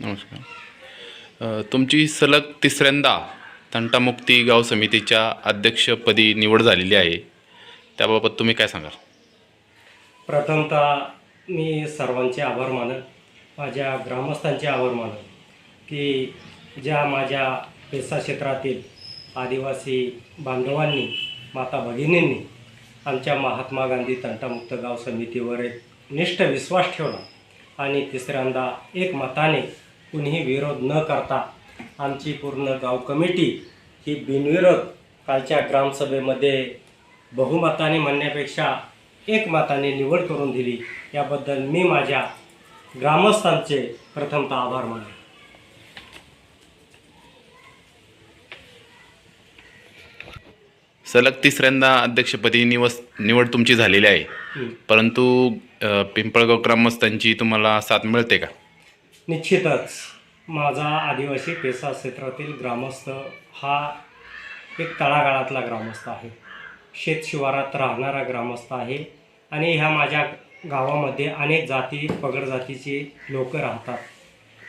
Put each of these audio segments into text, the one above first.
नमस्कार. तुमची सलग तिसऱ्यांदा तंटामुक्ती गाव समितीच्या अध्यक्षपदी निवड झालेली आहे. त्याबाबत तुम्ही काय सांगाल? प्रथमतः मी सर्वांचे आभार मानत माझ्या ग्रामस्थांचे आभार मानत की ज्या माझ्या पेसा क्षेत्रातील आदिवासी बांधवांनी माता भगिनींनी आमच्या महात्मा गांधी तंटामुक्त गाव समितीवर एक निष्ठ विश्वास ठेवला आणि तिसऱ्यांदा एक मताने कुणीही विरोध न करता आमची पूर्ण गाव कमिटी ही बिनविरोध कालच्या ग्रामसभेमध्ये बहुमताने म्हणण्यापेक्षा एक मताने निवड करून दिली. याबद्दल मी माझ्या ग्रामस्थांचे प्रथमतः आभार मानतो. सलग तिसऱ्यांदा अध्यक्षपदी निवस निवड तुमची झालेली आहे. परंतु पिंपळगाव ग्रामस्थांची तुम्हाला साथ मिळते का? निश्चितच माझा आदिवासी पेसा क्षेत्रातील ग्रामस्थ हा एक तळागाळातला ग्रामस्थ आहे. शेत शिवारात राहणारा ग्रामस्थ आहे आणि ह्या माझ्या गावामध्ये अनेक जाती पगड जातीचे लोक राहतात.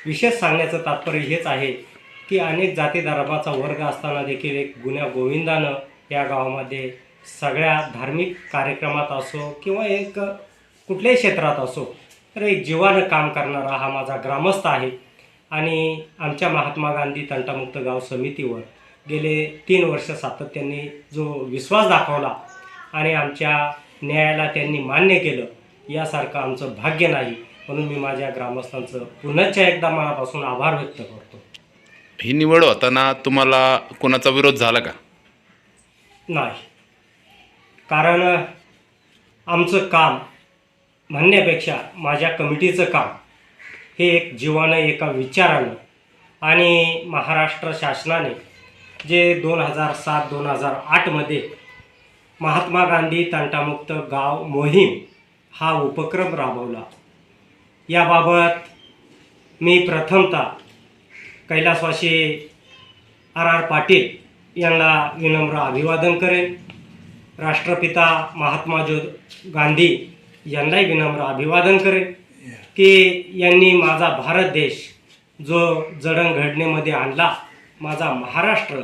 विशेष सांगण्याचं तात्पर्य हेच आहे की अनेक जाती धर्माचा वर्ग असताना देखील एक गुन्ह्या गोविंदानं या गावामध्ये सगळ्या धार्मिक कार्यक्रमात असो किंवा एक कुठल्याही क्षेत्रात असो तर एक जीवानं काम करणारा हा माझा ग्रामस्थ आहे. आणि आमच्या महात्मा गांधी तंटामुक्त गाव समितीवर गेले तीन वर्ष सातत्याने जो विश्वास दाखवला आणि आमच्या न्यायाला त्यांनी मान्य केलं यासारखं आमचं भाग्य नाही. म्हणून मी माझ्या ग्रामस्थांचं पुनश्च एकदा मनापासून आभार व्यक्त करतो. ही निवड होताना तुम्हाला कोणाचा विरोध झाला का? नाही. कारण आमचं काम म्हणण्यापेक्षा माझ्या कमिटीचं काम हे एक जीवानं एका विचारानं आणि महाराष्ट्र शासनाने जे दोन हजार सात दोन हजार आठमध्ये महात्मा गांधी तंटामुक्त गाव मोहीम हा उपक्रम राबवला. याबाबत मी प्रथमतः कैलासवासी आर आर पाटील यांना विनम्र अभिवादन करेन. राष्ट्रपिता महात्मा जो गांधी यांनाही विनम्र अभिवादन करेन. की यांनी माझा भारत देश जो जडणघडणीमध्ये आणला माझा महाराष्ट्र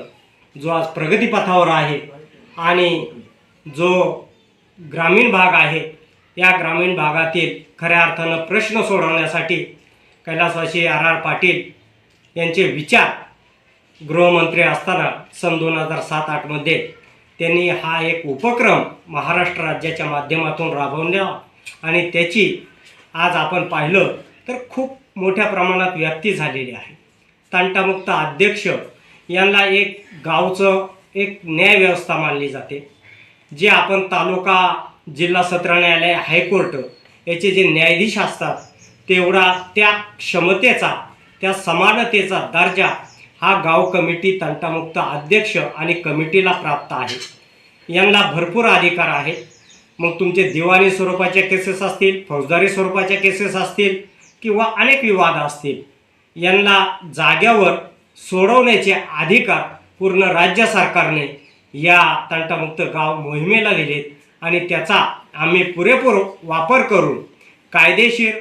जो आज प्रगतीपथावर आहे आणि जो ग्रामीण भाग आहे या ग्रामीण भागातील खऱ्या अर्थानं प्रश्न सोडवण्यासाठी कैलासवासी आर आर पाटील यांचे विचार गृहमंत्री असताना सन दोन हजार सात आठमध्ये त्यांनी हा एक उपक्रम महाराष्ट्र राज्याच्या माध्यमातून राबवला आणि त्याची आज आपण पाहिलं तर खूप मोठ्या प्रमाणात व्याप्ती झालेली आहे. तंटामुक्त अध्यक्ष यांना एक गावचं एक न्यायव्यवस्था मानली जाते. जे आपण तालुका जिल्हा सत्र न्यायालय हायकोर्ट याचे जे न्यायाधीश असतात तेवढा त्या क्षमतेचा त्या समानतेचा दर्जा हा गाव कमिटी तंटामुक्त अध्यक्ष आणि कमिटीला प्राप्त आहे. यांना भरपूर अधिकार आहेत. मग तुमचे दिवाणी स्वरूपाच्या केसेस असतील फौजदारी स्वरूपाच्या केसेस असतील किंवा अनेक विवाद असतील यांना जाग्यावर सोडवण्याचे अधिकार पूर्ण राज्य सरकारने या तंटामुक्त गाव मोहिमेला दिलेत आणि त्याचा आम्ही पुरेपूर वापर करून कायदेशीर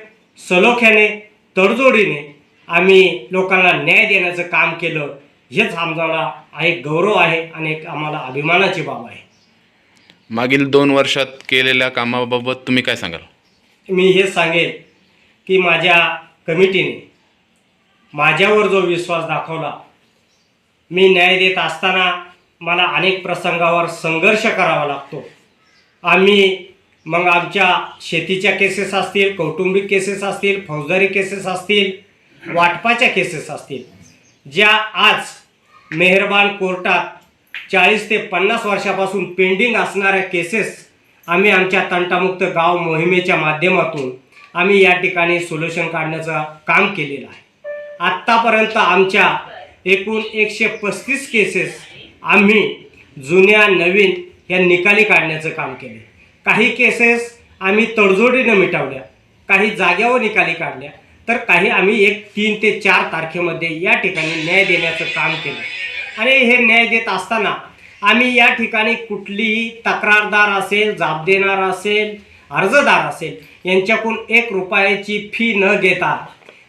सलोख्याने तडजोडीने आम्ही लोकांना न्याय देण्याचं काम केलं हेच आम्हाला एक गौरव आहे आणि एक आम्हाला अभिमानाची बाब आहे. मागील दोन वर्षात केलेल्या कामाबाबत तुम्ही काय सांगाल? मी हे सांगेन की माझ्या कमिटीने माझ्यावर जो विश्वास दाखवला मी न्याय देत असताना मला अनेक प्रसंगावर संघर्ष करावा लागतो. आम्ही मग आमच्या शेतीच्या केसेस असतील कौटुंबिक केसेस असतील फौजदारी केसेस असतील वाटपाच्या केसेस असतील ज्या आज मेहरबान कोर्टात चाळीस ते पन्नास वर्षापासून पेंडिंग असणाऱ्या केसेस आम्ही आमच्या तंटामुक्त गाव मोहिमेच्या माध्यमातून आम्ही या ठिकाणी सोल्युशन काढण्याचं काम केलेलं आहे. आत्तापर्यंत आमच्या एकूण एकशे पस्तीस केसेस आम्ही जुन्या नवीन या निकाली काढण्याचं काम केले काही केसेस आम्ही तडजोडीनं मिटवल्या काही जाग्यावर निकाली काढल्या तर काही आम्ही एक तीन ते चार तारखेमध्ये या ठिकाणी न्याय देण्याचं काम केलं आणि हे न्याय देत असताना आम्ही या ठिकाणी कुठलीही तक्रारदार असेल जाब देणार असेल अर्जदार असेल यांच्याकडून एक रुपयाची फी न घेता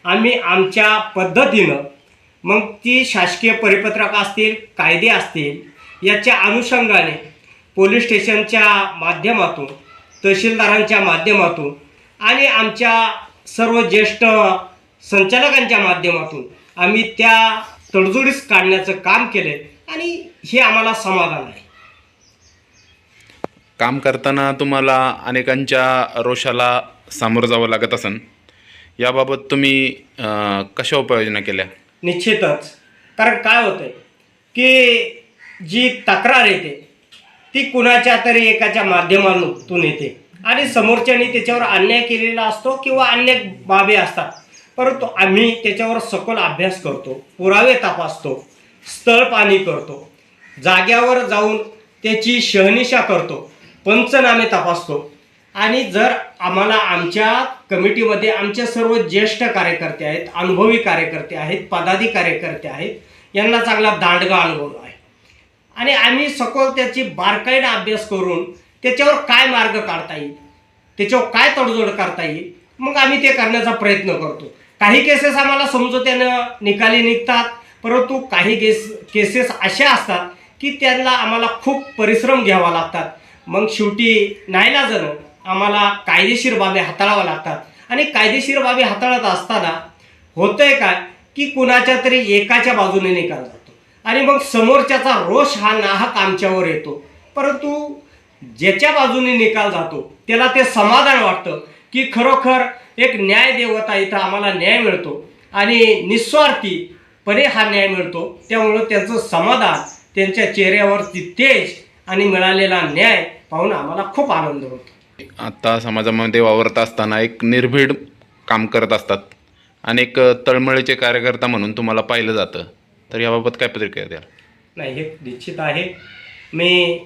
आम्ही आमच्या पद्धतीनं मग ती शासकीय परिपत्रक असतील कायदे असतील याच्या अनुषंगाने पोलीस स्टेशनच्या माध्यमातून तहसीलदारांच्या माध्यमातून आणि आमच्या सर्व ज्येष्ठ संचालकांच्या माध्यमातून आम्ही त्या तडजोडीस काढण्याचं काम केलं आणि हे आम्हाला समाधान आहे. काम करताना तुम्हाला अनेकांच्या रोषाला सामोरं जावं लागत असन. याबाबत तुम्ही अं, कशा उपाययोजना केल्या? निश्चितच. कारण काय होतंय की जी तक्रार येते ती कुणाच्या तरी एकाच्या माध्यमातून येते. आणि समोरच्यानी त्याच्यावर अन्याय केलेला असतो किंवा अन्य बाबी असतात. परंतु आम्ही त्याच्यावर सखोल अभ्यास करतो पुरावे तपासतो स्थळ पाणी करतो जाग्यावर जाऊन त्याची शहनिशा करतो पंचनामे तपासतो. आणि जर आम्हाला आमच्या कमिटीमध्ये आमचे सर्व ज्येष्ठ कार्यकर्ते आहेत अनुभवी कार्यकर्ते आहेत पदाधिकारी कार्यकर्ते आहेत यांना चांगला दांडगा अनुभव आहे. आणि आम्ही सखोल त्याची बारकाईनं अभ्यास करून त्याच्यावर काय मार्ग काढता येईल त्याच्यावर काय तडजोड करता येईल मग आम्ही ते करण्याचा प्रयत्न करतो. काही केसेस आम्हाला समजोत्यानं निकाली निघतात. परंतु काही केस केसेस अशा असतात की त्यांना आम्हाला खूप परिश्रम घ्यावा लागतात. मग शेवटी नाईलाजानं आम्हाला कायदेशीर बाबी हाताळाव्या लागतात. आणि कायदेशीर बाबी हाताळत असताना होतंय काय की कुणाच्या तरी एकाच्या बाजूने निकाल जातो. आणि मग समोरच्याचा रोष हा नाहक आमच्यावर येतो. परंतु ज्याच्या बाजूने निकाल जातो त्याला ते समाधान वाटतं. की खरोखर एक न्याय देवता इथं आम्हाला न्याय मिळतो. आणि निस्वार्थीपणे हा न्याय मिळतो. त्यामुळं त्यांचं समाधान त्यांच्या चेहऱ्यावरती तेज आणि मिळालेला न्याय पाहून आम्हाला खूप आनंद होतो. आता समाजामध्ये वावरत असताना एक निर्भीड काम करत असतात. अनेक तळमळीचे कार्यकर्ता म्हणून तुम्हाला पाहिलं जातं. तर याबाबत काय प्रतिक्रिया द्याल? नाही हे निश्चित आहे. मी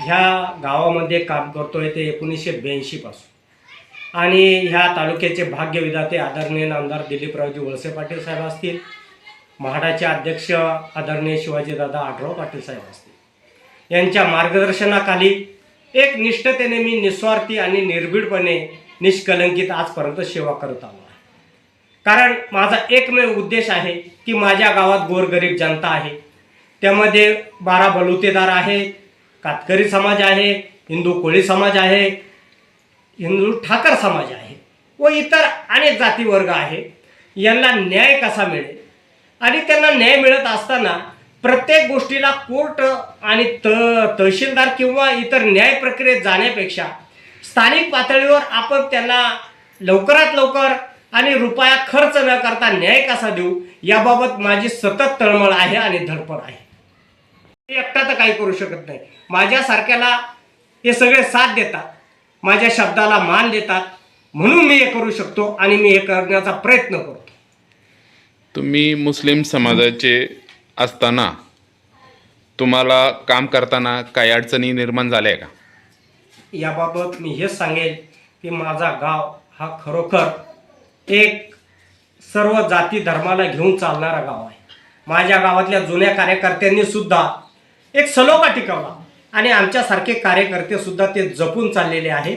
ह्या गावामध्ये काम करतोय ते एकोणीसशे ब्याऐंशीपासून आणि ह्या तालुक्याचे भाग्य विधाते आदरणीय नामदार दिलीपरावजी वळसे पाटील साहेब असतील. म्हाडाचे अध्यक्ष आदरणीय शिवाजीदादा आढराव पाटील साहेब असतील. यांच्या मार्गदर्शनाखाली एक निष्ठतेने मी निस्वार्थी आणि निर्भीडपणे निष्कलंकित आजपर्यंत सेवा करत आलो आहे. कारण माझा एकमेव उद्देश आहे की माझ्या गावात गोरगरीब जनता आहे. त्यामध्ये बारा बलुतेदार आहेत कातकरी समाज आहे हिंदू कोळी समाज आहे हिंदू ठाकर समाज आहे. व इतर अनेक जाती वर्ग आहे. यांना न्याय कसा मिळेल? आणि त्यांना न्याय मिळत असताना प्रत्येक गोष्टीला कोर्ट आणि त तहसीलदार किंवा इतर न्याय प्रक्रियेत जाण्यापेक्षा स्थानिक पातळीवर आपण त्यांना लवकरात लवकर आणि रुपया खर्च न करता न्याय कसा देऊ याबाबत माझी सतत तळमळ आहे आणि धडपड आहे. मी एकटा तर काही करू शकत नाही. माझ्यासारख्याला हे सगळे साथ देतात. माझ्या शब्दाला मान देतात. म्हणून मी हे करू शकतो आणि मी हे करण्याचा प्रयत्न करतो. तुम्ही मुस्लिम समाजाचे असताना तुम्हाला काम करताना काही अडचणी निर्माण झाल्या का? याबाबत मी हेच सांगेल की माझा गाव हा खरोखर एक सर्व जाती धर्माला घेऊन चालणारा गाव आहे. माझ्या गावातल्या जुन्या कार्यकर्त्यांनी सुद्धा एक सलोखा टिकवला. आणि आमच्यासारखे कार्यकर्ते सुद्धा ते जपून चाललेले आहेत.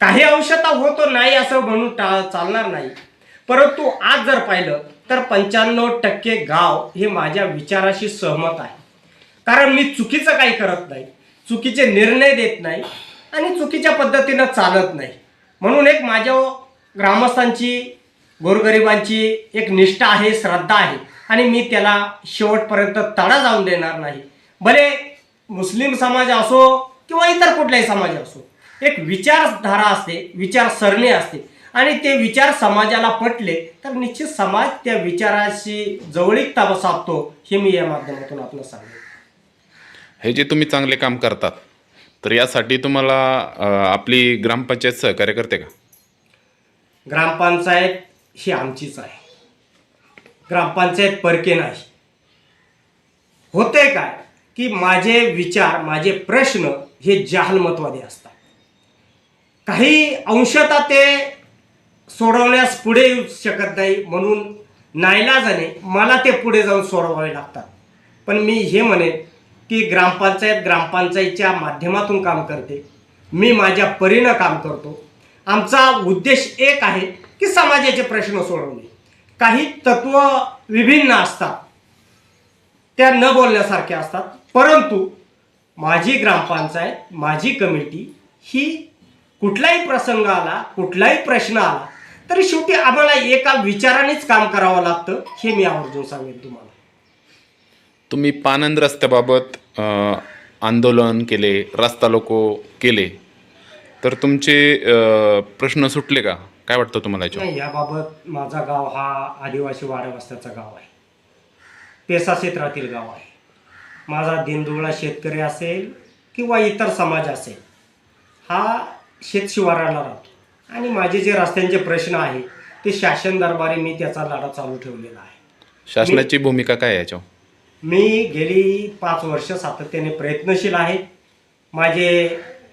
काही अंशता होतो नाही असं म्हणून टा चालणार नाही. परंतु आज जर पाहिलं तर पंच्याण्णव टक्के गाव हे माझ्या विचाराशी सहमत आहे. कारण मी चुकीचं काही करत नाही चुकीचे निर्णय देत नाही आणि चुकीच्या पद्धतीनं चालत नाही. म्हणून एक माझ्या ग्रामस्थांची गोरगरिबांची एक निष्ठा आहे श्रद्धा आहे आणि मी त्याला शेवटपर्यंत तडा जाऊन देणार नाही. भले मुस्लिम समाज असो किंवा इतर कुठलाही समाज असो एक विचारधारा असते विचारसरणी असते. आणि ते विचार समाजाला पटले तर निश्चित समाज त्या विचाराशी जवळीकता साधतो हे मी या माध्यमातून आपलं सांगेन. हे जे तुम्ही चांगले काम करतात तर यासाठी तुम्हाला आपली ग्रामपंचायत सहकार्य करते का? ग्रामपंचायत ही आमचीच आहे. ग्रामपंचायत परके नाही. होते काय? की माझे विचार माझे प्रश्न हे जहालमतवादी असतात. काही अंशतः ते सोडवण्यास पुढे येऊ शकत नाही म्हणून नाईलाजाने मला ते पुढे जाऊन सोडवावे लागतात. पण मी हे म्हणेन की ग्रामपंचायत ग्रामपंचायतच्या माध्यमातून काम करते. मी माझ्या परीनं काम करतो. आमचा उद्देश एक आहे की समाजाचे प्रश्न सोडवणे. काही तत्व विभिन्न असतात त्या न बोलण्यासारख्या असतात. परंतु माझी ग्रामपंचायत माझी कमिटी ही कुठलाही प्रसंग आला कुठलाही प्रश्न आला तरी शेवटी आम्हाला एका विचारानेच काम करावं लागतं हे मी आवर्जून सांगेन तुम्हाला. तुम्ही पानंद रस्त्याबाबत अ, आंदोलन केले रस्ता लोको केले तर तुमचे अ, प्रश्न सुटले का? काय वाटतं तुम्हाला याच्यावर? नाही याबाबत माझा गाव हा आदिवासी वाड्या वस्त्याचा गाव आहे. पेसा क्षेत्रातील गाव आहे. माझा दिनदुबळा शेतकरी असेल किंवा इतर समाज असेल हा शेतशिवाराला राहतो. आणि माझे जे रस्त्यांचे प्रश्न आहे ते शासन दरबारी मी त्याचा लढा चालू ठेवलेला आहे. शासनाची भूमिका काय याच्यावर? मी गेली पाच वर्ष सातत्याने प्रयत्नशील आहे. माझे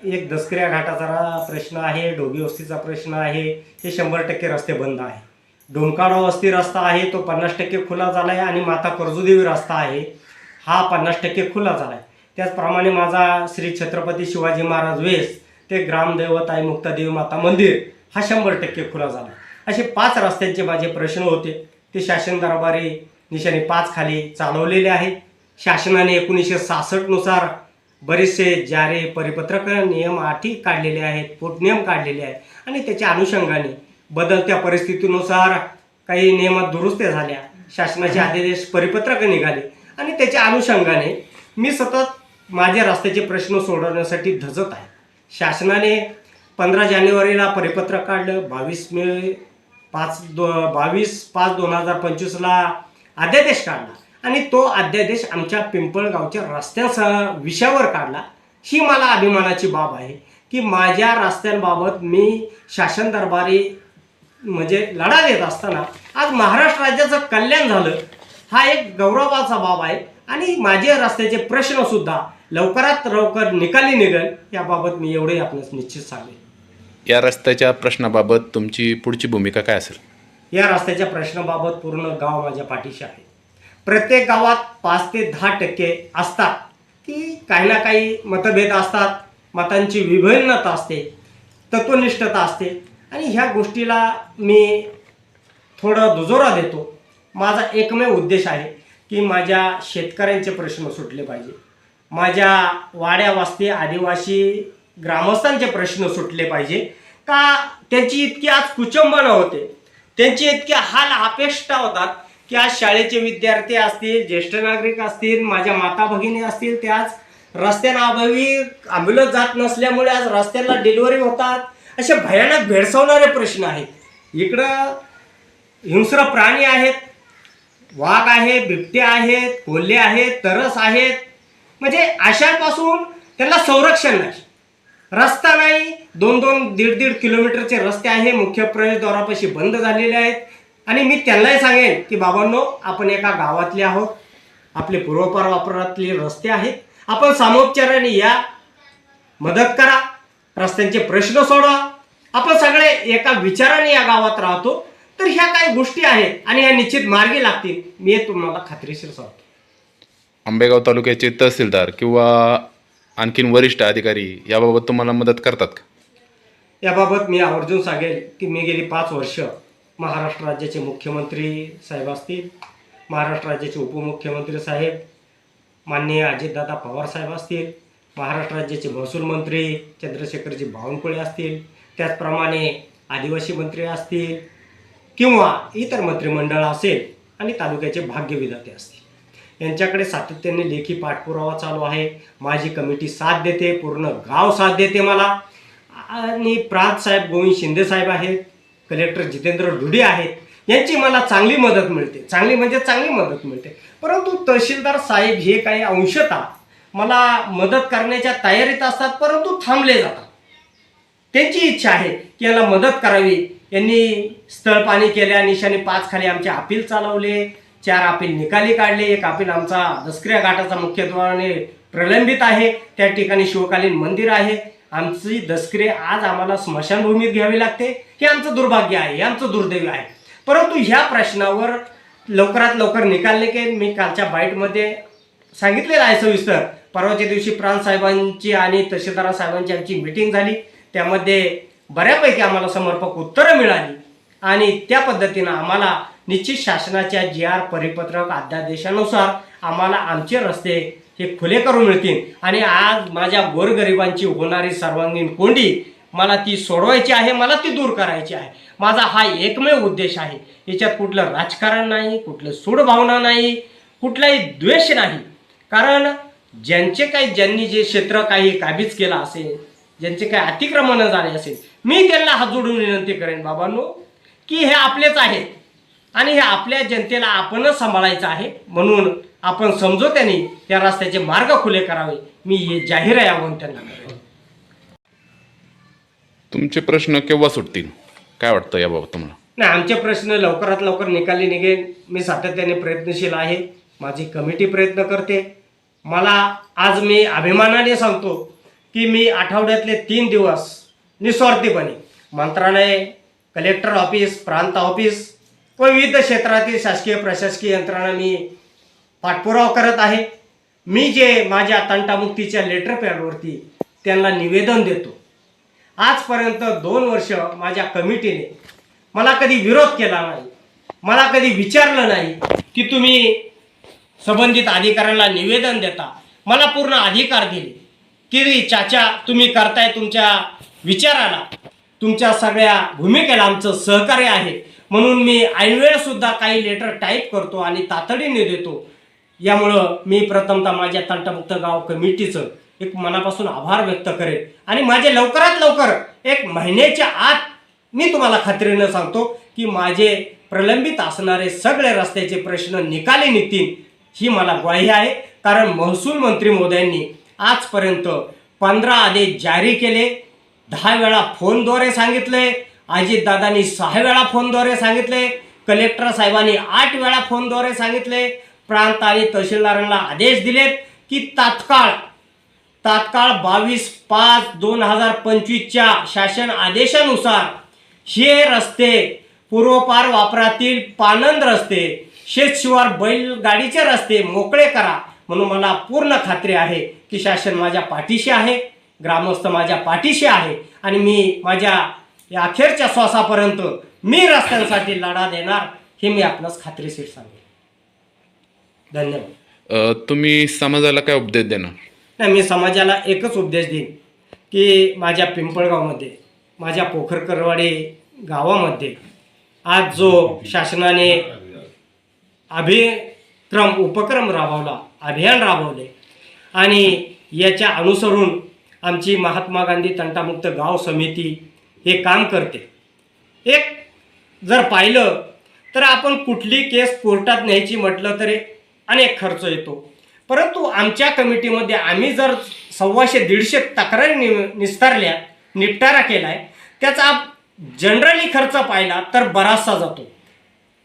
एक दसकऱ्या घाटाचा प्रश्न आहे डोबी वस्तीचा प्रश्न आहे हे शंभर टक्के रस्ते बंद आहे. डोमकाडा वस्ती रस्ता आहे तो पन्नास टक्के खुला झाला आहे आणि माता कर्जुदेवी रस्ता आहे. हा पन्नास टक्के खुला झाला आहे त्याचप्रमाणे माझा श्री छत्रपती शिवाजी महाराज वेस ते ग्रामदैवत आहे मुक्तादेवी माता मंदिर हा शंभर टक्के खुला झाला. असे पाच रस्त्यांचे माझे प्रश्न होते. ते शासन दरबारी निशाने पाच खाली चालवलेले आहे. शासनाने एकोणीसशे सहासष्टनुसार बरेचसे जारे परिपत्रक नियम अटी काढलेले आहेत पोटनियम काढलेले आहेत. आणि त्याच्या अनुषंगाने बदलत्या परिस्थितीनुसार काही नियमात दुरुस्त्या झाल्या. शासनाचे आदेश परिपत्रक निघाले. आणि त्याच्या अनुषंगाने मी सतत माझे रस्त्याचे प्रश्न सोडवण्यासाठी धजत आहे. शासनाने पंधरा जानेवारीला परिपत्रक काढलं बावीस मे पाच दो बावीस पाच दोन हजार पंचवीसला अध्यादेश काढला. आणि तो अध्यादेश आमच्या पिंपळगावच्या रस्त्यासह विषयावर काढला. ही मला अभिमानाची बाब आहे की माझ्या रस्त्यांबाबत मी शासन दरबारी म्हणजे लढा देत असताना आज महाराष्ट्र राज्याचं कल्याण झालं. हा एक गौरवाचा बाब आहे. आणि माझे रस्त्याचे प्रश्न सुद्धा लवकरात लवकर निकाली निघेल याबाबत मी एवढे आपल्यास निश्चित सांगेन. या रस्त्याच्या प्रश्नाबाबत तुमची पुढची भूमिका काय असेल? या रस्त्याच्या प्रश्नाबाबत पूर्ण गाव माझ्या पाठीशी आहे. प्रत्येक गावात पाच ते दहा टक्के असतात. की काही ना काही मतभेद असतात मतांची विभिन्नता असते तत्वनिष्ठता असते. आणि ह्या गोष्टीला मी थोडं दुजोरा देतो. माझा एकमेव उद्देश आहे की माझ्या शेतकऱ्यांचे प्रश्न सुटले पाहिजे. माझ्या वाड्यावास्ती आदिवासी ग्रामस्थांचे प्रश्न सुटले पाहिजे. का त्यांची इतकी आज कुचंबनं होते. त्यांची इतकी हाल अपेष्टा होतात की आज शाळेचे विद्यार्थी असतील ज्येष्ठ नागरिक असतील माझ्या माता भगिनी असतील ते आज रस्त्यानाअभावी ॲम्ब्युलन्स जात नसल्यामुळे आज रस्त्याला डिलिव्हरी होतात. असे भयानक भेडसावणारे प्रश्न आहेत. इकडं हिंस्र प्राणी आहेत. वाघ आहे बिबटे आहेत कोल्हे आहेत तरस आहेत. म्हणजे अशापासून त्यांना संरक्षण नाही. रस्ता नाही. दोन दोन दीड दीड किलोमीटरचे रस्ते आहे. मुख्य प्रवेशद्वारापाशी बंद झालेले आहेत. आणि मी त्यांनाही सांगेन की बाबांनो आपण एका गावातले आहोत. आपले पूर्वपार वापरातले रस्ते आहेत. आपण सामोपचाराने या. मदत करा. रस्त्यांचे प्रश्न सोडवा आपण सगळे एका विचाराने या गावात राहतो. तर ह्या काही गोष्टी आहेत आणि ह्या निश्चित मार्गी लागतील. मी तुम्हाला खात्रीशीर सांगतो. आंबेगाव तालुक्याचे तहसीलदार किंवा आणखीन वरिष्ठ अधिकारी याबाबत तुम्हाला मदत करतात का? याबाबत मी आवर्जून सांगेल की मी गेली पाच वर्ष महाराष्ट्र राज्याचे मुख्यमंत्री साहेब असतील महाराष्ट्र राज्याचे उपमुख्यमंत्री साहेब माननीय अजितदादा पवार साहेब असतील महाराष्ट्र राज्याचे महसूल मंत्री चंद्रशेखरजी बावनकुळे असतील त्याचप्रमाणे आदिवासी मंत्री असतील किंवा इतर मंत्रिमंडळ असेल आणि तालुक्याचे भाग्यविधाते असतील. यांच्याकडे सातत्याने लेखी पाठपुरावा चालू आहे. माझी कमिटी साथ देते पूर्ण गाव साथ देते मला. आणि प्रात साहेब गोविंद शिंदे साहेब आहेत कलेक्टर जितेंद्र डुडे आहेत यांची मला चांगली मदत मिळते. चांगली म्हणजे चांगली मदत मिळते. परंतु तहसीलदार साहेब हे काही अंशतः मला मदत करण्याच्या तयारीत असतात परंतु थांबले जातात. त्यांची इच्छा आहे की याला मदत करावी. यांनी स्थळ पाणी केल्या निशाने पाच खाली आमचे अपील चालवले चार अपील निकाली काढले एक अपील आमचा दसक्रिया घाटाचा मुख्यत्वाने प्रलंबित आहे त्या ठिकाणी शिवकालीन मंदिर आहे. आमची दसक्रिया आज आम्हाला स्मशानभूमीत घ्यावी लागते हे आमचं दुर्भाग्य आहे हे आमचं दुर्दैव आहे. परंतु ह्या प्रश्नावर लवकरात लवकर निकाल की मी कालच्या बाईटमध्ये सांगितलेलं आहे सविस्तर. परवाच्या दिवशी प्रांत साहेबांची आणि तहसीलदार साहेबांची आमची मिटिंग झाली त्यामध्ये बऱ्यापैकी आम्हाला समर्पक उत्तरं मिळाली. आणि त्या पद्धतीनं आम्हाला निश्चित शासनाच्या जी आर परिपत्रक अध्यादेशानुसार आम्हाला आमचे रस्ते हे खुले करून मिळतील. आणि आज माझ्या गोरगरिबांची होणारी सर्वांगीण कोंडी मला ती सोडवायची आहे मला ती दूर करायची आहे. माझा हा एकमेव उद्देश आहे. याच्यात कुठलं राजकारण नाही कुठलं सूडभावना नाही कुठलाही द्वेष नाही. कारण ज्यांचे काही ज्यांनी जे क्षेत्र काही काबीज केलं असेल ज्यांचे काही अतिक्रमण झाले असेल मी त्यांना हात जोडून विनंती करेन बाबांनो की हे आपलेच आहेत आणि हे आपल्या जनतेला आपणच सांभाळायचं आहे म्हणून आपण समजोत्याने या रस्त्याचे मार्ग खुले करावे. मी हे जाहीर आहे आव्हान त्यांना करेन. तुमचे प्रश्न केव्हा सुटतील? काय वाटतं याबाबत तुम्हाला? नाही आमचे प्रश्न लवकरात लवकर निकाली निघेल. मी सातत्याने प्रयत्नशील आहे. माझी कमिटी प्रयत्न करते. मला आज मी अभिमानाने सांगतो की मी आठवड्यातले तीन दिवस निस्वार्थीपणे मंत्रालय कलेक्टर ऑफिस प्रांत ऑफिस व विविध क्षेत्रातील शासकीय प्रशासकीय यंत्रणा मी पाठपुरावा करत आहे. मी जे माझ्या तंटामुक्तीच्या लेटर पॅडवरती त्यांना निवेदन देतो. आजपर्यंत दोन वर्ष माझ्या कमिटीने मला कधी विरोध केला नाही मला कधी विचारलं नाही की तुम्ही संबंधित अधिकाऱ्यांना निवेदन देता. मला पूर्ण अधिकार दिले. की चाचा तुम्ही करताय तुमच्या विचाराला तुमच्या सगळ्या भूमिकेला आमचं सहकार्य आहे. म्हणून मी ऐनवेळसुद्धा काही लेटर टाईप करतो आणि तातडीने देतो. यामुळं मी प्रथमतः माझ्या तंटमुक्त गाव कमिटीचं एक मनापासून आभार व्यक्त करेन. आणि माझे लवकरात लवकर एक महिन्याच्या आत मी तुम्हाला खात्रीनं सांगतो की माझे प्रलंबित असणारे सगळे रस्त्याचे प्रश्न निकाली निघतील ही मला ग्वाही आहे. कारण महसूल मंत्री मोदयांनी आजपर्यंत पंधरा आदेश जारी केले. दहा वेळा फोनद्वारे सांगितले अजितदादांनी सहा वेळा फोनद्वारे सांगितले कलेक्टर साहेबांनी आठ वेळा फोनद्वारे सांगितले. प्रांत आणि तहसीलदारांना आदेश दिलेत की तात्काळ तात्काळ बावीस पाच दोन हजार पंचवीसच्या शासन आदेशानुसार हे रस्ते पूर्वपार वापरातील पानंद रस्ते शेतशिवार बैलगाडीचे रस्ते मोकळे करा म्हणून मला पूर्ण खात्री आहे की शासन माझ्या पाठीशी आहे. ग्रामस्थ माझ्या पाठीशी आहे आणि मी माझ्या या अखेरच्या श्वासापर्यंत मी रस्त्यांसाठी लढा देणार हे मी आपणास खात्रीशीर सांगेन. धन्यवाद. तुम्ही समाजाला काय उपदेश देणार? नाही मी समाजाला एकच उपदेश देईन की माझ्या पिंपळगावमध्ये माझ्या पोखरकरवाडी गावामध्ये आज जो शासनाने अभिक्रम उपक्रम राबवला अभियान राबवले आणि याच्या अनुसरून आमची महात्मा गांधी तंटामुक्त गाव समिती हे काम करते. एक जर पाहिलं तर आपण कुठली केस कोर्टात न्यायची म्हटलं तरी अनेक खर्च येतो. परंतु आमच्या कमिटीमध्ये आम्ही जर सव्वाशे दीडशे तक्रारी नि निस्तारल्या निपटारा केला आहे त्याचा जनरली खर्च पाहिला तर बराचसा जातो.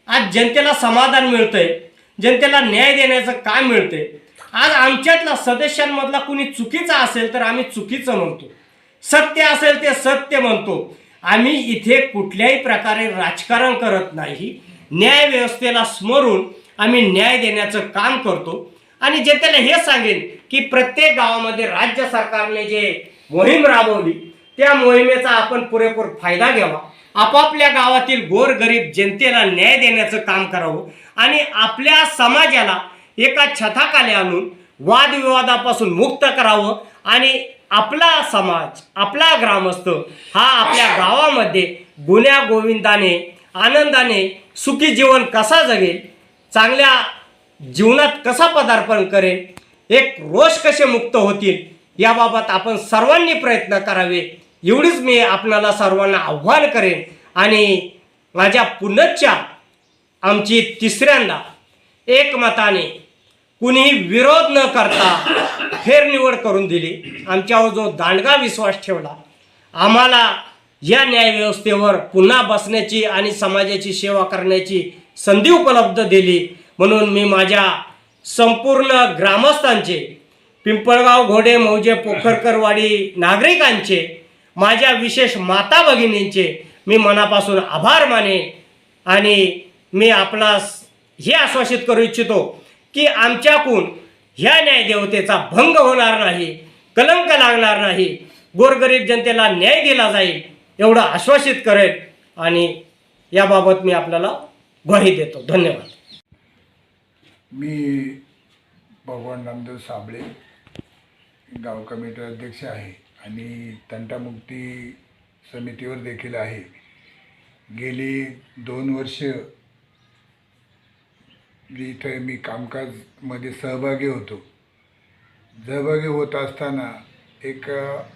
आज जनतेला समाधान मिळतंय जनतेला न्याय देण्याचं काम मिळतंय आज आमच्यातला सदस्यांमधला कुणी चुकीचा असेल तर आम्ही चुकीचं म्हणतो. सत्य असेल ते सत्य म्हणतो. आम्ही इथे कुठल्याही प्रकारे राजकारण करत नाही. न्याय व्यवस्थेला स्मरून आम्ही न्याय देण्याचं काम करतो. आणि जनतेला हे सांगेन की प्रत्येक गावामध्ये राज्य सरकारने जे मोहीम राबवली त्या मोहिमेचा आपण पुरेपूर फायदा घ्यावा. आपापल्या गावातील गोरगरीब जनतेला न्याय देण्याचं काम करावं. आणि आपल्या समाजाला एका छताखाली आणून वादविवादापासून मुक्त करावं आणि आपला समाज आपला ग्रामस्थ हा आपल्या गावामध्ये गुन्ह्या गोविंदाने आनंदाने सुखी जीवन कसा जगेल चांगल्या जीवनात कसा पदार्पण करेल एक रोष कसे मुक्त होतील याबाबत आपण सर्वांनी प्रयत्न करावे. एवढीच मी आपणाला सर्वांना आव्हान करेन आणि माझ्या पुनच्च्या आमची तिसऱ्यांदा एकमताने कुणीही विरोध न करता फेरनिवड करून दिली. आमच्यावर जो दांडगा विश्वास ठेवला आम्हाला या न्यायव्यवस्थेवर पुन्हा बसण्याची आणि समाजाची सेवा करण्याची संधी उपलब्ध दिली. म्हणून मी माझ्या संपूर्ण ग्रामस्थांचे पिंपळगाव घोडे मौजे पोखरकरवाडी नागरिकांचे माझ्या विशेष माता भगिनींचे मी मनापासून आभार माने आणि मी आपणास हे आश्वासित करू इच्छितो की आमच्याकून ह्या न्यायदेवतेचा भंग होणार नाही कलंक लागणार नाही गोरगरीब जनतेला न्याय दिला जाईल एवढं आश्वासित करेल आणि याबाबत मी आपल्याला ग्वाही देतो. धन्यवाद. मी भगवान रामदेव साबळे गाव कमिटी अध्यक्ष आहे आणि तंटामुक्ती समितीवर देखील आहे. गेली दोन वर्ष जिथं मी कामकाजमध्ये सहभागी होतो. सहभागी होत असताना एक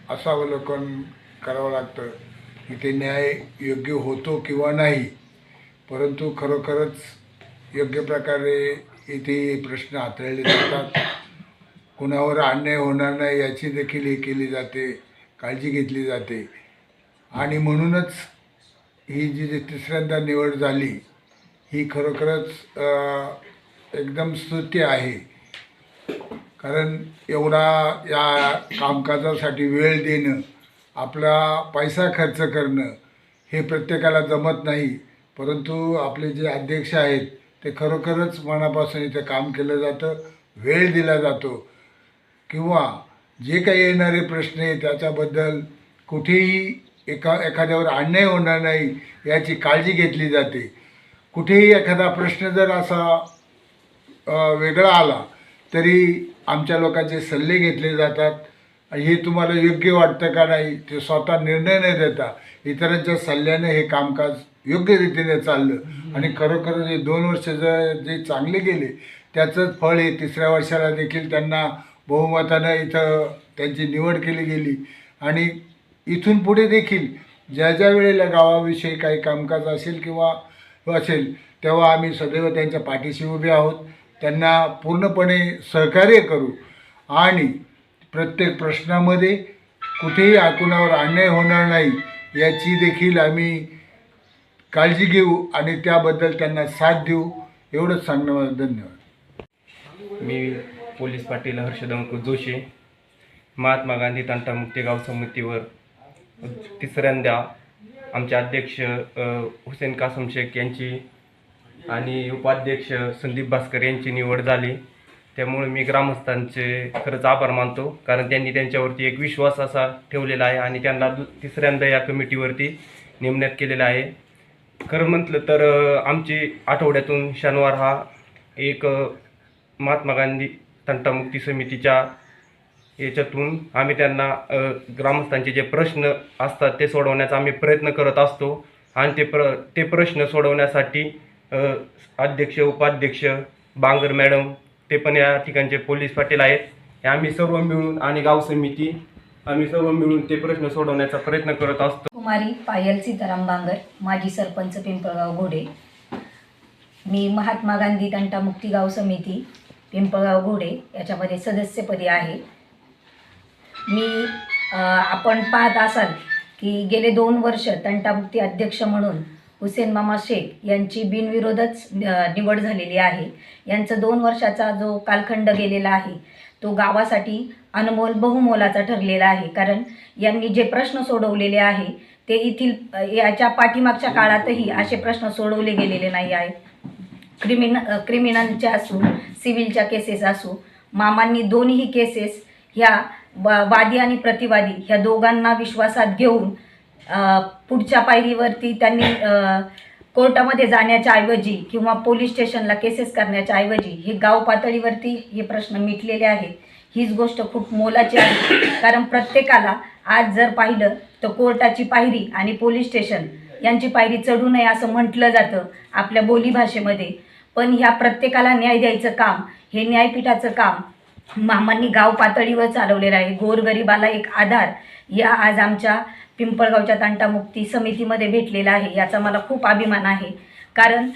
असं अवलोकन करावं लागतं की ते न्याय योग्य होतो किंवा नाही. परंतु खरोखरच योग्य प्रकारे इथे प्रश्न हाताळले जातात. कुणावर अन्याय होणार नाही याची देखील हे केली जाते काळजी घेतली जाते. आणि म्हणूनच ही जी जी तिसऱ्यांदा निवड झाली ही खरोखरच एकदम स्तुत्य आहे. कारण एवढा या कामकाजासाठी वेळ देणं आपला पैसा खर्च करणं हे प्रत्येकाला जमत नाही. परंतु आपले जे अध्यक्ष आहेत ते खरोखरच मनापासून इथं काम केलं जातं वेळ दिला जातो. किंवा जे काही येणारे प्रश्न आहे त्याच्याबद्दल कुठेही एका एखाद्यावर अन्याय होणार नाही याची काळजी घेतली जाते. कुठेही एखादा प्रश्न जर असा वेगळा आला तरी आमच्या लोकांचे सल्ले घेतले जातात. हे तुम्हाला योग्य वाटतं का नाही ते स्वतः निर्णय न देता. इतरांच्या सल्ल्याने हे कामकाज योग्य रीतीने चाललं. आणि खरोखर हे दोन वर्ष जर जे चांगले गेले त्याचंच फळ हे तिसऱ्या वर्षाला देखील त्यांना बहुमतानं इथं त्यांची निवड केली गेली. आणि इथून पुढे देखील ज्या ज्या वेळेला गावाविषयी काही कामकाज असेल किंवा असेल तेव्हा आम्ही सदैव त्यांच्या पाठीशी उभे आहोत. त्यांना पूर्णपणे सहकार्य करू. आणि प्रत्येक प्रश्नामध्ये कुठेही आकुणावर अन्याय होणार नाही याची देखील आम्ही काळजी घेऊ आणि त्याबद्दल त्यांना साथ देऊ. एवढंच सांगणं मला धन्यवाद. मी पोलीस पाटील हर्षद जोशी महात्मा गांधी तंटामुक्ती गाव समितीवर तिसऱ्यांदा आमचे अध्यक्ष हुसेन कासम शेख यांची आणि उपाध्यक्ष संदीप भास्कर यांची निवड झाली. त्यामुळे मी ग्रामस्थांचे खरंच आभार मानतो. कारण त्यांनी त्यांच्यावरती एक विश्वास असा ठेवलेला आहे आणि त्यांना दु तिसऱ्यांदा या कमिटीवरती नेमण्यात केलेलं आहे. खरं म्हटलं तर आमची आठवड्यातून शनिवार हा एक महात्मा गांधी तंटामुक्ती समितीच्या याच्यातून आम्ही त्यांना ग्रामस्थांचे जे प्रश्न असतात ते सोडवण्याचा आम्ही प्रयत्न करत असतो. आणि ते प्र ते प्रश्न सोडवण्यासाठी अध्यक्ष उपाध्यक्ष बांगर मॅडम ते पण या ठिकाणचे पोलीस पाटील आहेत. हे आम्ही सर्व मिळून आणि गाव समिती आम्ही सर्व मिळून ते प्रश्न सोडवण्याचा प्रयत्न करत असतो. कुमारी पायल सीताराम बांगर माजी सरपंच पिंपळगाव घोडे. मी महात्मा गांधी तंटामुक्ती गाव समिती पिंपळगाव घोडे याच्यामध्ये सदस्यपदी आहे. मी आपण पाहत असाल की गेले दोन वर्ष तंटामुक्ती अध्यक्ष म्हणून हुसेन मामा शेख यांची बिनविरोधच निवड झालेली आहे. यांचं दोन वर्षाचा जो कालखंड गेलेला आहे तो गावासाठी अनमोल बहुमोलाचा ठरलेला आहे. कारण यांनी जे प्रश्न सोडवलेले आहे ते येथील याच्या पाठीमागच्या काळातही असे प्रश्न सोडवले गेलेले नाही आहेत. क्रिमिन क्रिमिनलच्या असू सिव्हिलच्या केसेस असू मामांनी दोन्ही केसेस ह्या वा वादी आणि प्रतिवादी ह्या दोघांना विश्वासात घेऊन पुढच्या पायरीवरती त्यांनी कोर्टामध्ये जाण्याच्या ऐवजी किंवा पोलीस स्टेशनला केसेस करण्याच्या ऐवजी हे गाव पातळीवरती हे प्रश्न मिटलेले आहेत. हीच गोष्ट खूप मोलाची आहे. कारण प्रत्येकाला आज जर पाहिलं तर कोर्टाची पायरी आणि पोलीस स्टेशन यांची पायरी चढू नये असं म्हटलं जातं आपल्या बोलीभाषेमध्ये पण ह्या प्रत्येकाला न्याय द्यायचं काम हे न्यायपीठाचं काम मामांनी गाव पातळीवर चालवलेलं आहे. गोरगरिबाला एक आधार या आज आमच्या पिंपळगावच्या तंटामुक्ती समितीमध्ये भेटलेला आहे. याचा मला खूप अभिमान आहे. कारण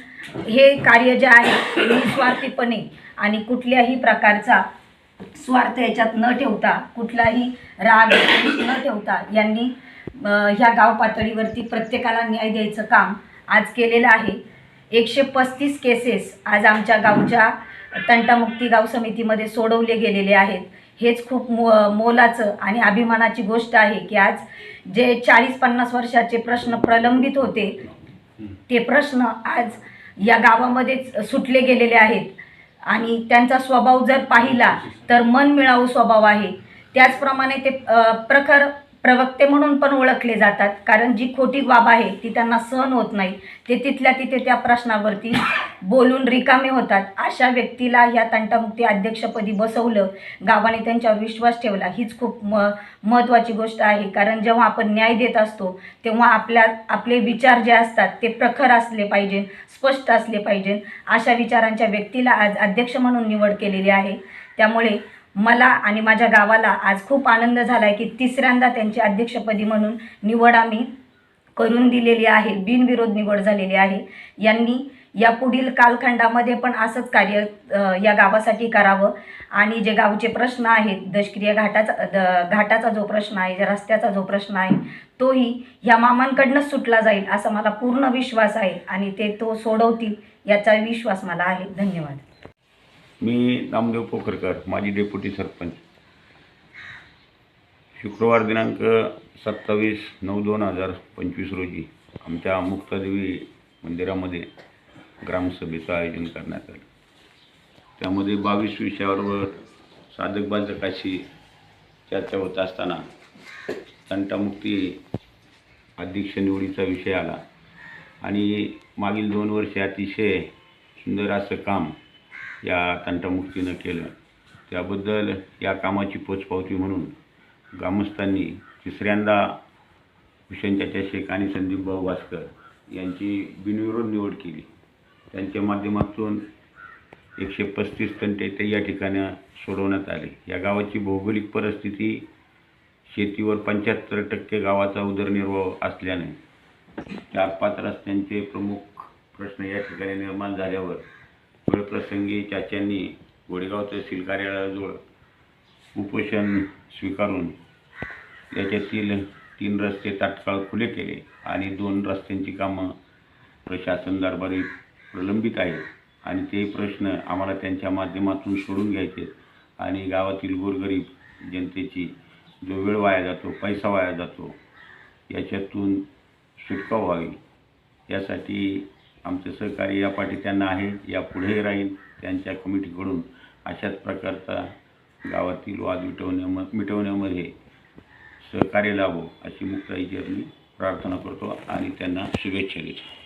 हे कार्य जे आहे निस्वार्थीपणे आणि कुठल्याही प्रकारचा स्वार्थ याच्यात न ठेवता कुठलाही राग न ठेवता यांनी ह्या गाव पातळीवरती प्रत्येकाला न्याय द्यायचं काम आज केलेलं आहे. एकशे पस्तीस केसेस आज आमच्या गावच्या तंटामुक्ती गाव समितीमध्ये सोडवले गेलेले आहेत. हेच खूप मो मोलाचं आणि अभिमानाची गोष्ट आहे की आज जे चाळीस पन्नास वर्षाचे प्रश्न प्रलंबित होते ते प्रश्न आज या गावामध्येच सुटले गेलेले आहेत. आणि त्यांचा स्वभाव जर पाहिला तर मन मिळावू स्वभाव आहे. त्याचप्रमाणे ते प्रखर प्रवक्ते म्हणून पण ओळखले जातात. कारण जी खोटी बाब आहे ती त्यांना सहन होत नाही. ते तिथल्या तिथे त्या प्रश्नावरती बोलून रिकामे होतात. अशा व्यक्तीला ह्या तंटामुक्ती अध्यक्षपदी बसवलं गावाने त्यांच्यावर विश्वास ठेवला हीच खूप म महत्त्वाची गोष्ट आहे. कारण जेव्हा आपण न्याय देत असतो तेव्हा आपल्या आपले विचार जे असतात ते प्रखर असले पाहिजे स्पष्ट असले पाहिजे. अशा विचारांच्या व्यक्तीला आज अध्यक्ष म्हणून निवड केलेली आहे. त्यामुळे मला आणि माझ्या गावाला आज खूप आनंद झाला आहे की तिसऱ्यांदा त्यांची अध्यक्षपदी म्हणून निवड आम्ही करून दिलेली आहे. बिनविरोध निवड झालेली आहे. यांनी या पुढील कालखंडामध्ये पण असंच कार्य या गावासाठी करावं. आणि जे गावचे प्रश्न आहेत दशक्रिया घाटाचा द घाटाचा जो प्रश्न आहे रस्त्याचा जो प्रश्न आहे तोही ह्या मामांकडनंच सुटला जाईल असा मला पूर्ण विश्वास आहे. आणि ते तो सोडवतील याचा विश्वास मला आहे. धन्यवाद. मी नामदेव पोखरकर माजी डेप्युटी सरपंच. शुक्रवार दिनांक सत्तावीस नऊ दोन हजार पंचवीस रोजी आमच्या मुक्तादेवी मंदिरामध्ये ग्रामसभेचं आयोजन करण्यात आलं. त्यामध्ये बावीस विषयावर साधक बाधकाशी चर्चा होत असताना तंटामुक्ती अध्यक्ष निवडीचा विषय आला आणि मागील दोन वर्षे अतिशय सुंदर असं काम या तंटामुक्तीनं केलं. त्याबद्दल या कामाची पोचपावती म्हणून ग्रामस्थांनी तिसऱ्यांदा भूषण चाचा शेख आणि संदीपभाऊ भास्कर यांची बिनविरोध निवड केली. त्यांच्या माध्यमातून एकशे पस्तीस तंटे ते या ठिकाणी सोडवण्यात आले. या गावाची भौगोलिक परिस्थिती शेतीवर पंच्याहत्तर टक्के गावाचा उदरनिर्वाह असल्याने चार पाच रस्त्यांचे प्रमुख प्रश्न या ठिकाणी निर्माण झाल्यावर वेळप्रसंगी चाच्यांनी गोडेगाव तहसील कार्यालयाजवळ उपोषण स्वीकारून याच्यातील तीन रस्ते तात्काळ खुले केले आणि दोन रस्त्यांची कामं प्रशासन दरबारी प्रलंबित आहेत. आणि ते प्रश्न आम्हाला त्यांच्या माध्यमातून सोडून घ्यायचे आणि गावातील गोरगरीब जनतेची जो वेळ वाया जातो पैसा वाया जातो याच्यातून सुटका व्हावी. यासाठी आमचं सहकार्य या पाठी त्यांना आहे यापुढेही राहील त्यांच्या कमिटीकडून अशाच प्रकारचा गावातील वाद मिटवण्या मिटवण्यामध्ये सहकार्य लाभो अशी मुक्ताईची मी प्रार्थना करतो आणि त्यांना शुभेच्छा देतो.